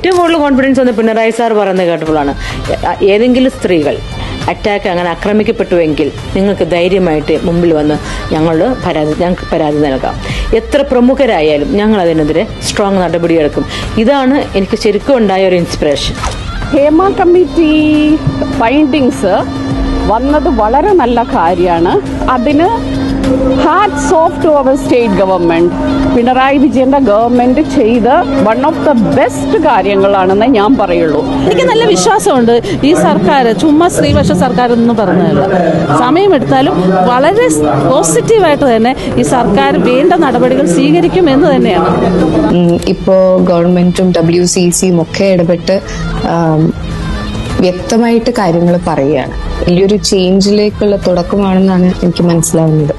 ഏറ്റവും കൂടുതൽ കോൺഫിഡൻസ് വന്ന് പിണറായി സാർ പറയുന്നത് കേട്ടപ്പോഴാണ്. ഏതെങ്കിലും സ്ത്രീകൾ അറ്റാക്ക് അങ്ങനെ ആക്രമിക്കപ്പെട്ടുവെങ്കിൽ നിങ്ങൾക്ക് ധൈര്യമായിട്ട് മുമ്പിൽ വന്ന് ഞങ്ങൾ പരാതി ഞങ്ങൾക്ക് പരാതി നൽകാം. എത്ര പ്രമുഖരായാലും ഞങ്ങൾ അതിനെതിരെ സ്ട്രോങ് നടപടിയെടുക്കും. ഇതാണ് എനിക്ക് ശരിക്കും ഉണ്ടായ ഒരു ഇൻസ്പിറേഷൻ ഹേമ കമ്മിറ്റി ഫൈൻഡിങ്സ് വന്നത് വളരെ നല്ല കാര്യമാണ്. അതിന് ഹാറ്റ്സ് ഓഫ് ടു അവർ സ്റ്റേറ്റ് ഗവൺമെന്റ് പിണറായി വിജയന്റെ ഗവൺമെന്റ് ചെയ്ത വൺ ഓഫ് ദ ബെസ്റ്റ് കാര്യങ്ങളാണെന്ന് ഞാൻ പറയുള്ളൂ. എനിക്ക് നല്ല വിശ്വാസമുണ്ട്. ഈ സർക്കാർ ചുമ്മാ സ്ത്രീപക്ഷ സർക്കാർ എന്ന് പറഞ്ഞതല്ല. സമയമെടുത്താലും വളരെ പോസിറ്റീവായിട്ട് തന്നെ ഈ സർക്കാർ വേണ്ട നടപടികൾ സ്വീകരിക്കും എന്ന് തന്നെയാണ്. ഇപ്പോൾ ഗവൺമെന്റും ഗവൺമെന്റും ഡബ്ല്യു സി സിയും ഒക്കെ ഇടപെട്ട് വ്യക്തമായിട്ട് കാര്യങ്ങൾ പറയുകയാണ്. വലിയൊരു ചേഞ്ചിലേക്കുള്ള തുടക്കമാണെന്നാണ് എനിക്ക് മനസ്സിലാവുന്നത്.